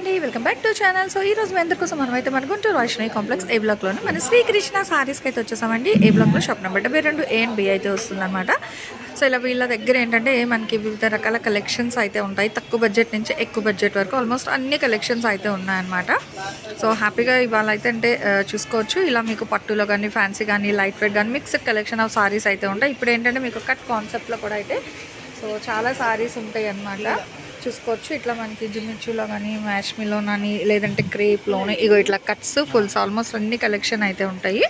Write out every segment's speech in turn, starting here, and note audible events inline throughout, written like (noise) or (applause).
అండి welcome back to channel so ఈ రోజు మీ అందరి కోసం మనం అయితే మన గుంటూరు వైష్ణవి కాంప్లెక్స్ ఏ బ్లాక్లోనే మన శ్రీకృష్ణ సారీస్కి అయితే వచ్చేసామండి. ఏ బ్లాక్లో షాప్ నెంబర్ డెబ్బై రెండు ఏ అండ్ బి అయితే వస్తుందన్నమాట. సో ఇలా వీళ్ళ దగ్గర ఏంటంటే మనకి వివిధ రకాల కలెక్షన్స్ అయితే ఉంటాయి. తక్కువ బడ్జెట్ నుంచి ఎక్కువ బడ్జెట్ వరకు ఆల్మోస్ట్ అన్ని కలెక్షన్స్ అయితే ఉన్నాయన్నమాట. సో హ్యాపీగా ఇవాళ అయితే అంటే చూసుకోవచ్చు. ఇలా మీకు పట్టులో కానీ ఫ్యాన్సీ కానీ లైట్ వెయిట్ కానీ మిక్స్డ్ కలెక్షన్ ఆఫ్ సారీస్ అయితే ఉంటాయి. ఇప్పుడు ఏంటంటే మీకు కట్ కాన్సెప్ట్లో కూడా అయితే సో చాలా సారీస్ ఉంటాయి అన్నమాట చూసుకోవచ్చు. ఇట్లా మనకి జిమ్మిచ్చులో కానీ మ్యాష్మిలో కానీ లేదంటే క్రేప్లోని ఇగో ఇట్లా కట్స్ ఫుల్స్ ఆల్మోస్ట్ అన్ని కలెక్షన్ అయితే ఉంటాయి.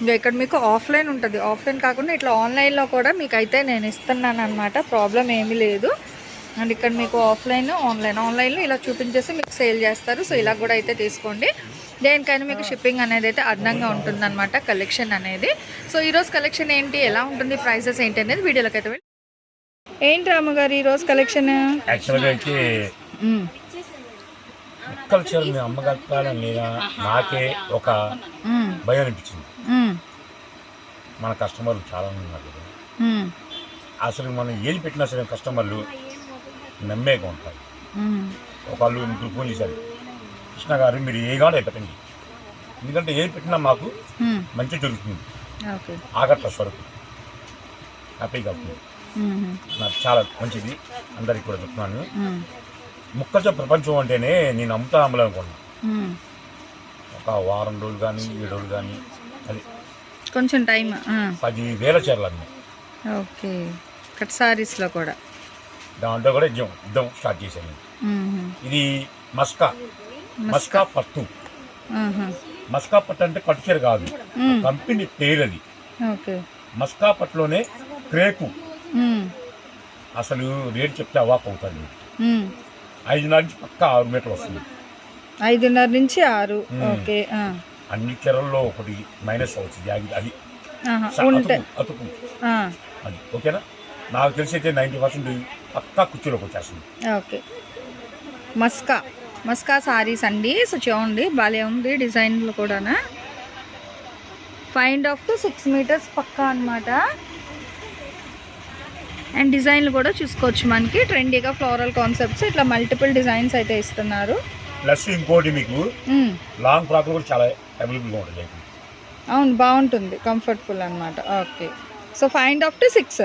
ఇంకా ఇక్కడ మీకు ఆఫ్లైన్ ఉంటుంది. ఆఫ్లైన్ కాకుండా ఇట్లా ఆన్లైన్లో కూడా మీకు అయితే నేను ఇస్తున్నాను అనమాట ప్రాబ్లం ఏమీ లేదు. అండ్ ఇక్కడ మీకు ఆఫ్లైన్ ఆన్లైన్. ఆన్లైన్లో ఇలా చూపించేసి మీకు సేల్ చేస్తారు. సో ఇలా కూడా అయితే తీసుకోండి. దేనికైనా మీకు షిప్పింగ్ అనేది అయితే అదనంగా ఉంటుందన్నమాట కలెక్షన్ అనేది. సో ఈరోజు కలెక్షన్ ఏంటి ఎలా ఉంటుంది ప్రైసెస్ ఏంటి అనేది వీడియోలోకి అయితే ఏంటి రామగారు ఈరోజు కలెక్షన్ యాక్చువల్గా అయితే మీ అమ్మగలపాలని లేదా నాకే ఒక భయం అనిపించింది. మన కస్టమర్లు చాలా మంది ఉన్నారు కదా. అసలు మనం ఏది పెట్టినా సరే కస్టమర్లు నమ్మేగా ఉంటారు. ఒకళ్ళు ఇంట్లో ఫోన్ చేశారు. కృష్ణ గారు మీరు ఏ కాడో పెట్టండి. ఎందుకంటే ఏది పెట్టినా మాకు మంచి జరుగుతుంది. ఓకే. ఆగట్ల సరుకు హ్యాపీగా అవుతుంది నాకు చాలా మంచిది. అందరికి కూడా చెప్తున్నాను. ముక్కలతో ప్రపంచం అంటేనే నేను అమ్ముతా అమ్మలనుకున్నాను ఒక వారం రోజులు కానీ ఏడు రోజులు కానీ అది కొంచెం టైం పది వేల చీరలు అమ్మాయి ఓకే. కట్ సారీస్లో కూడా. దాంట్లో కూడా యుద్ధం యుద్ధం స్టార్ట్ చేశాను. ఇది మస్కా. మస్కా. పట్టు. మస్కా పట్టు అంటే పట్టు చీర కాదు. కంపెనీ పేరు అది. మస్కా పట్టులోనే క్రేపు. అసలు రేట్ చెప్తే అవాక్ అవుతాను. ఐదున్నర నుంచి పక్క ఆరు మీటర్లు వస్తుంది. ఐదున్నర నుంచి ఆరు. ఓకే. అన్ని చీరల్లో ఒకటి మైనస్ అవుతుంది. అది అతుకు అది ఓకేనా? నాకు తెలిసి అయితే నైంటీ పర్సెంట్ పక్కా కుర్చీలోకి వచ్చేస్తుంది. ఓకే. మస్కా. మస్కా సారీస్ అండి. సో చూడండి భలే ఉంది డిజైన్లు కూడా five and half to six metres పక్కా అనమాట అండ్ డిజైన్లు కూడా చూసుకోవచ్చు మనకి. ట్రెండీగా ఫ్లోరల్ కాన్సెప్ట్స్ ఇట్లా మల్టిపుల్ డిజైన్స్ అయితే ఇస్తున్నారు. ప్లస్ ఇంకోటి మీకు మ్మ్. లాంగ్ ఫ్రాక్ కూడా చాలా అవైలబుల్గా ఉంటుంది. అవును బాగుంటుంది. కంఫర్టబుల్ అనమాట okay so five and half to six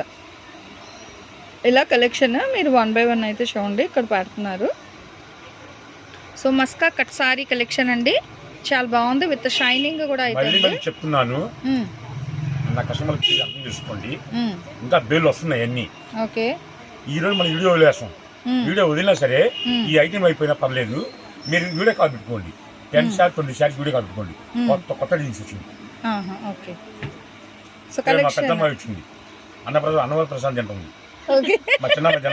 ఇలా కలెక్షన్ మీరు వన్ బై వన్ అయితే చూడండి. ఇక్కడ పెడుతున్నారు. సో మస్కా కట్ సారీ కలెక్షన్ అండి. చాలా బాగుంది. విత్ షైనింగ్ కూడా మళ్ళీ చెప్తున్నాను. మ్మ్. నా కస్టమర్కి అర్థం చేసుకోండి. ఇంకా బిల్లు వస్తున్నాయి అన్ని. ఓకే. ఈ రోజు మనం వీడియో వదిలేస్తాం. వీడియో వదిలినా సరే. ఈ ఐటమ్ అయిపోయినా పర్లేదు. మీరు వీడియో కాల్ పెట్టుకోండి. Ten short twenty short video call పెట్టుకోండి. కొత్త కొత్త డిజైన్స్ వచ్చింది. ఓకే. సో మా కలెక్షన్ పెద్దమ్మ వచ్చింది అన్నప్రసాద్ అన్నవర ప్రసాద్ తింటుంది మా చిన్న అందుకే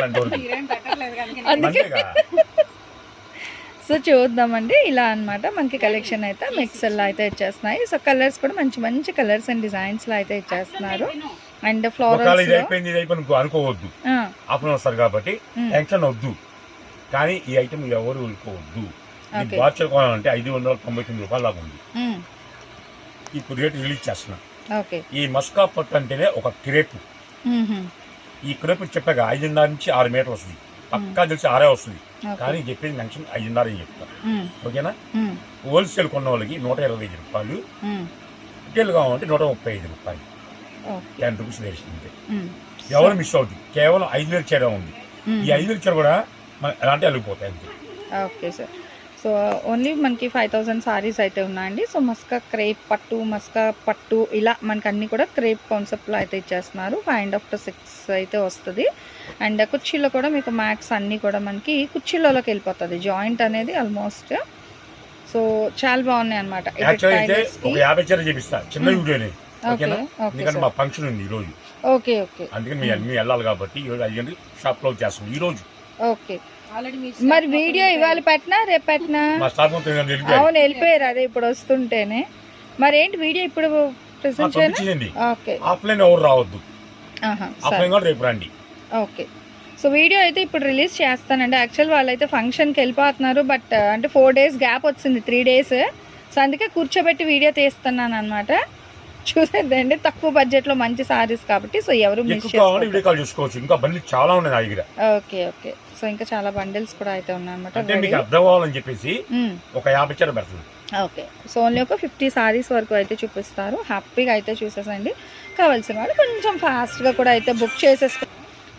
అంతేగా సో చూద్దామండి. ఇలా అన్నమాట. మనకి కలెక్షన్ అయితే మిక్సర్లో అయితే ఇచ్చేస్తున్నాయి సో కలర్స్ కూడా మంచి మంచి కలర్స్ అండ్ డిజైన్స్లో అయితే ఇచ్చేస్తున్నారు అండ్ ఫ్లోరల్స్ అనుకోవద్దు. వస్తారు కాబట్టి. టెన్షన్ వద్దు. కానీ ఈ ఐటమ్ ఎవరు Okay. బాచర్ కొనాలంటే ఐదు వందల తొంభై తొమ్మిది రూపాయలు ఉంది. ఇప్పుడు రేటు రిలీజ్ చేస్తున్నా. ఓకే. ఈ మస్కా పట్టు అంటేనే ఒక క్రేపు. ఈ క్రేపు చెప్పాక ఐదున్నర నుంచి ఆరు మీటర్ వస్తుంది. పక్కా తెలిసి ఆరే వస్తుంది. కానీ చెప్పేది మెన్షన్ ఐదున్నర చెప్తా. ఓకేనా? హోల్సేల్ కొన్న వాళ్ళకి నూట ఇరవై ఐదు రూపాయలు రిటైల్ కావాలంటే నూట ముప్పై ఐదు రూపాయలు. టెన్ రూపీస్ వేసింది ఎవరు మిస్ అవుతుంది కేవలం ఐదు వేలు చీర ఉంది. ఈ ఐదు వేలు చీర కూడా మన ఎలాంటి వెళ్ళిపోతాయి అంతే. ఓకే సార్ సో ఓన్లీ మనకి ఫైవ్ థౌసండ్ సారీస్ అయితే ఉన్నాయండి. సో మస్కా క్రేప్ పట్టు మస్కా పట్టు ఇలా మనకి అన్ని కూడా క్రేప్ కాన్సెప్ట్లో అయితే ఇచ్చేస్తున్నారు. ఫైవ్ అండ్ ఆఫ్టర్ సిక్స్ అయితే వస్తుంది. అండ్ కుర్చీలో కూడా మీకు మ్యాక్స్ అన్నీ కూడా మనకి కుర్చీలోకి వెళ్ళిపోతుంది. జాయింట్ అనేది ఆల్మోస్ట్ సో చాలా బాగున్నాయి అనమాట చిన్న వీడియోనే ఓకే ఓకే ఎందుకంటే మా ఫంక్షన్ ఉంది ఈ రోజు. ఓకే ఓకే అందుకని మీ మీ వెళ్ళాలి కాబట్టి చేస్తాం. ఓకే మరి వీడియో ఇవాళ పెట్టినా రేపు పెట్టినా. అవును వెళ్ళిపోయారు. అదే ఇప్పుడు వస్తుంటేనే. మరి ఏంటి వీడియో ఇప్పుడు ప్రెసెంట్ ఓకే. ఆఫ్లైన్ ఎవరు రావద్దు. ఆహా, సరే. ఆఫ్లైన్ కూడా రేపు రండి. ఓకే. సో వీడియో అయితే ఇప్పుడు రిలీజ్ చేస్తానండి. యాక్చువల్ వాళ్ళైతే ఫంక్షన్కి వెళ్ళిపోతున్నారు బట్ అంటే ఫోర్ డేస్ గ్యాప్ వచ్చింది త్రీ డేస్. సో అందుకే కూర్చోబెట్టి వీడియో తీస్తున్నాను అనమాట చూసేదండి తక్కువ బడ్జెట్లో మంచి సారీస్ కాబట్టి సో ఎవరు చూసుకోవచ్చు. ఇంకా బండి చాలా ఉన్నాయి నా దగ్గర. Okay okay. సో ఇంకా చాలా బండిల్స్ కూడా అయితే ఉన్నాయన్నమాట. అంటే మీకు అర్థం అవ్వాలని చెప్పేసి మ్మ్. ఒక యాభై చీర ఓకే. సో ఓన్లీ ఒక ఫిఫ్టీ సారీస్ వరకు అయితే చూపిస్తారు. హ్యాపీగా అయితే చూసేసండి. కావాల్సిన వాళ్ళు కొంచెం ఫాస్ట్గా కూడా అయితే బుక్ చేసేసుకో.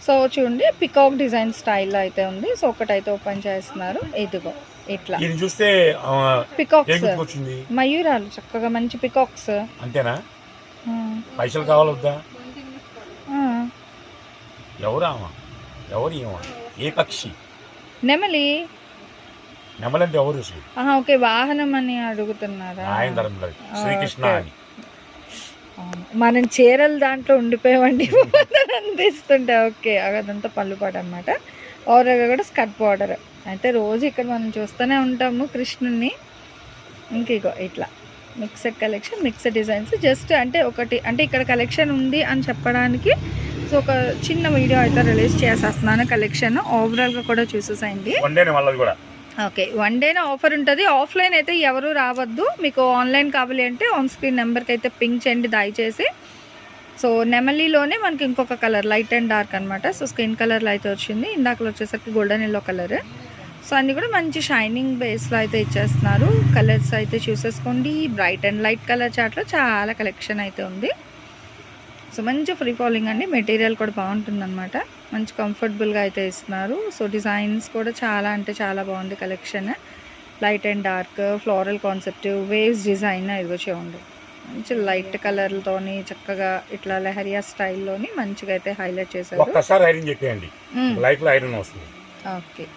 సో చూడండి పికాక్ డిజైన్ స్టైల్లో అయితే ఉంది. సో ఒకటైతే ఓపెన్ చేస్తున్నారు. ఇదిగో ఇట్లా. చూస్తే పికాక్స్ మయూరాలు చక్కగా మంచి పికాక్స్ అంతేనా? పైసలు కావాలి వద్దా ఎవరు ఆమె? ఎవరు ఏమ ఏ పక్షి? నెమలి. నెమలంటే ఎవరు ఓకే వాహనం అని అడుగుతున్నారా? ఆయన ధర్మంలో శ్రీకృష్ణ. అని. మనం చీరలు దాంట్లో ఉండిపోయామండి. (laughs) అందిస్తుంటే ఓకే అదంతా పళ్ళు పాట అనమాట ఓవరాల్గా కూడా స్కర్ట్ బార్డర్. అయితే రోజు ఇక్కడ మనం చూస్తూనే ఉంటాము కృష్ణుని ఇంక ఇగో ఇట్లా. Mixed collection mixed designs just అంటే ఒకటి అంటే ఇక్కడ కలెక్షన్ ఉంది అని చెప్పడానికి. సో ఒక చిన్న వీడియో అయితే రిలీజ్ చేసేస్తున్నాను కలెక్షన్ ఓవరాల్గా కూడా చూసేసేయండి. ఓకే వన్ డేనే ఆఫర్ ఉంటుంది. ఆఫ్లైన్ అయితే ఎవరు రావద్దు. మీకు ఆన్లైన్ కావాలి అంటే ఆన్ స్క్రీన్ నెంబర్కి అయితే పింక్ చేయండి దయచేసి. సో నెమలీలోనే మనకి ఇంకొక కలర్ లైట్ అండ్ డార్క్ అనమాట సో స్కిన్ కలర్లో అయితే వచ్చింది. ఇందాకలో వచ్చేసరికి గోల్డెన్ ఎల్లో కలర్ సో అన్నీ కూడా మంచి షైనింగ్ బేస్లో అయితే ఇచ్చేస్తున్నారు. కలర్స్ అయితే చూసేసుకోండి. బ్రైట్ అండ్ లైట్ కలర్ చాట్లో చాలా కలెక్షన్ అయితే ఉంది. సో మంచి ఫ్రీ ఫాలింగ్ అండి. మెటీరియల్ కూడా బాగుంటుంది అనమాట మంచి కంఫర్టబుల్గా అయితే ఇస్తున్నారు. సో డిజైన్స్ కూడా చాలా అంటే చాలా బాగుంది collection light and dark floral concept waves design ఇదిగో చూడండి. మంచి లైట్ కలర్లతోని చక్కగా ఇట్లా లెహరియా స్టైల్లోని మంచిగా అయితే హైలైట్ చేశారు. ఒక్కసారి ఐరన్ చెప్పేయండి. మ్మ్. లైఫ్లో ఐరన్ వస్తుంది. Okay.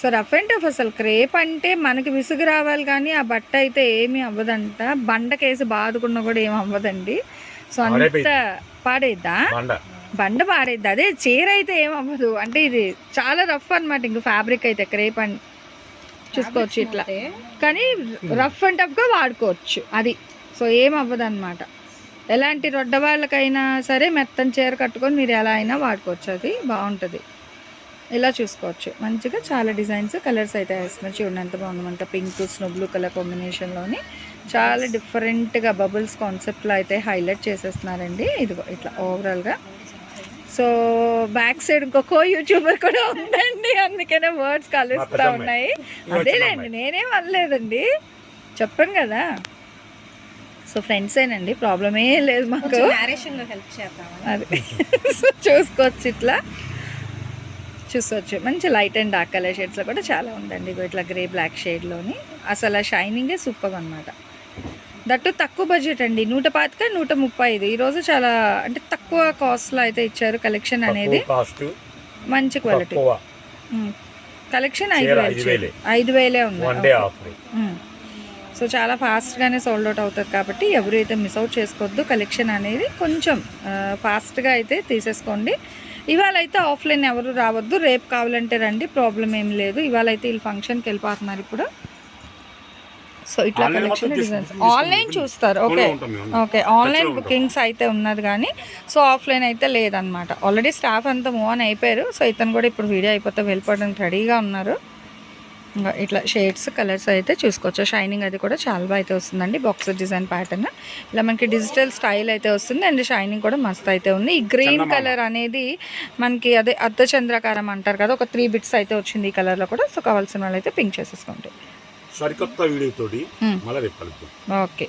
So rough and tough అసలు. క్రేప్ అంటే మనకి విసుగు రావాలి కానీ ఆ బట్ట అయితే ఏమీ అవ్వదంట. బండకేసి బాదుకున్నా కూడా ఏమి అవ్వదండి. సో అంత. పాడైద్దా? బండ. బండ పాడైద్ది? అదే చీర అయితే ఏం అవ్వదు. అంటే ఇది చాలా రఫ్ అన్నమాట ఇంక ఫ్యాబ్రిక్ అయితే క్రేప్ అండ్ చూసుకోవచ్చు ఇట్లా. కానీ రఫ్ అండ్ టఫ్గా వాడుకోవచ్చు. అది. సో ఏం అవ్వదు అనమాట ఎలాంటి రొడ్డ వాళ్ళకైనా సరే మెత్తని చీర కట్టుకొని మీరు ఎలా అయినా వాడుకోవచ్చు. అది బాగుంటుంది. ఇలా చూసుకోవచ్చు. మంచిగా చాలా డిజైన్స్ కలర్స్ అయితే వేస్తున్నారు. చూడండి ఎంత బాగుంది. మనకి పింక్ స్నో బ్లూ కలర్ కాంబినేషన్లోని చాలా డిఫరెంట్గా బబుల్స్ కాన్సెప్ట్లో అయితే హైలైట్ చేసేస్తున్నారండి. ఇదిగో ఇట్లా ఓవరాల్గా. సో బ్యాక్ సైడ్ ఇంకొక యూట్యూబర్ కూడా ఉందండి. అందుకనే వర్డ్స్ కలుస్తూ. ఉన్నాయి. అదేలేండి. నేనేం అనలేదండి. చెప్పాను కదా. సో ఫ్రెండ్సేనండి ప్రాబ్లం ఏం లేదు మాకు. అది. (laughs) సో చూసుకోవచ్చు ఇట్లా. చూసుకోవచ్చు మంచి లైట్ అండ్ డార్క్ కలర్ షేడ్స్లో కూడా చాలా ఉందండి ఇట్లా గ్రే బ్లాక్ షేడ్లోని అసలు ఆ షైనింగే సూపర్ అనమాట దట్టు తక్కువ బడ్జెట్ అండి. నూట పాతిక నూట ముప్పై ఐదు ఈరోజు చాలా అంటే తక్కువ కాస్ట్లో అయితే ఇచ్చారు కలెక్షన్ అనేది. మంచి క్వాలిటీ కలెక్షన్ ఐదు వేలు ఐదు. వేలే. ఉంది. సో చాలా ఫాస్ట్గానే సోల్డ్ అవుట్ అవుతుంది కాబట్టి ఎవరైతే మిస్ అవుట్ చేసుకోవద్దు కలెక్షన్ అనేది కొంచెం ఫాస్ట్గా అయితే తీసేసుకోండి. ఇవాళ అయితే ఆఫ్లైన్ ఎవరు రావద్దు. రేపు కావాలంటే రండి. ప్రాబ్లం ఏం లేదు. ఇవాళ అయితే వీళ్ళు ఫంక్షన్కి వెళ్ళిపోతున్నారు ఇప్పుడు. సో ఇట్లా కలెక్షన్ డిజైన్స్. ఆన్లైన్ చూస్తారు. ఓకే. ఓకే. ఆన్లైన్. బుకింగ్స్ అయితే ఉన్నది కానీ సో ఆఫ్లైన్ అయితే లేదనమాట ఆల్రెడీ స్టాఫ్ అంతా మూవ్ ఆన్ అయిపోయారు. సో ఇతను కూడా ఇప్పుడు వీడియో అయిపోతే వెళ్ళిపోవడానికి రెడీగా ఉన్నారు. ఇంకా ఇట్లా షేడ్స్ కలర్స్ అయితే చూసుకోవచ్చు. షైనింగ్ అది కూడా చాలా బాగా అయితే వస్తుందండి. బాక్స్ డిజైన్ ప్యాటర్న్ ఇలా మనకి డిజిటల్ స్టైల్ అయితే వస్తుంది. అండ్ షైనింగ్ కూడా మస్త్ అయితే ఉంది. ఈ గ్రీన్. కలర్ అనేది మనకి అదే అర్ధచంద్రకారం అంటారు కదా ఒక త్రీ బిట్స్ అయితే వచ్చింది ఈ కలర్లో కూడా. సో కావాల్సిన వాళ్ళు అయితే పింక్ చేసేసుకోండి. సరికొత్త వీడియో తోటి మ్మ్. మళ్ళీ రేపు కలుద్దాం. ఓకే